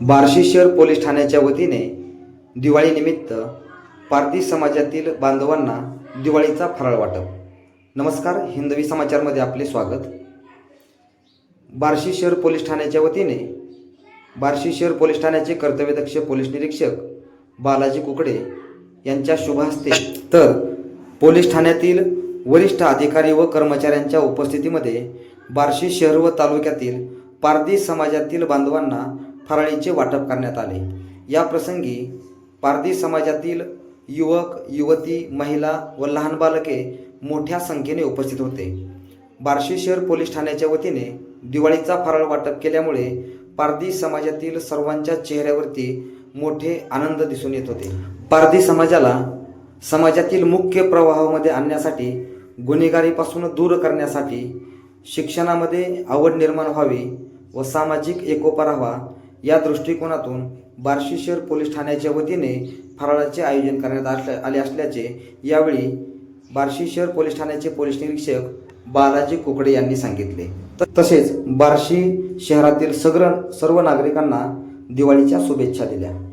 बार्शी शहर पोलीस ठाण्याच्या वतीने दिवाळीनिमित्त पारधी समाजातील बांधवांना दिवाळीचा फराळ वाटप. नमस्कार हिंदवी समाचारमध्ये आपले स्वागत. बार्शी शहर पोलीस ठाण्याच्या वतीने बार्शी शहर पोलीस ठाण्याचे कर्तव्यदक्ष पोलीस निरीक्षक बालाजी कुकडे यांच्या शुभ हस्ते तर पोलीस ठाण्यातील वरिष्ठ अधिकारी व कर्मचाऱ्यांच्या उपस्थितीमध्ये बार्शी शहर व तालुक्यातील पारधी समाजातील बांधवांना फराळीचे वाटप करण्यात आले. या प्रसंगी पारधी समाजातील युवक युवती महिला व लहान बालके मोठ्या संख्येने उपस्थित होते. बार्शी शहर पोलीस ठाण्याच्या वतीने दिवाळीचा फराळ वाटप केल्यामुळे पारधी समाजातील सर्वांच्या चेहऱ्यावरती मोठे आनंद दिसून येत होते. पारधी समाजाला समाजातील मुख्य प्रवाहामध्ये आणण्यासाठी गुन्हेगारीपासून दूर करण्यासाठी शिक्षणामध्ये आवड निर्माण व्हावी व सामाजिक एकोपा राहावा या दृष्टिकोनातून बार्शी शहर पोलीस ठाण्याच्या वतीने फराळाचे आयोजन करण्यात असल्या- आले असल्याचे यावेळी बार्शी शहर पोलीस ठाण्याचे पोलीस निरीक्षक बालाजी कुकडे यांनी सांगितले. तसेच बार्शी शहरातील सगळं सर्व नागरिकांना दिवाळीच्या शुभेच्छा दिल्या.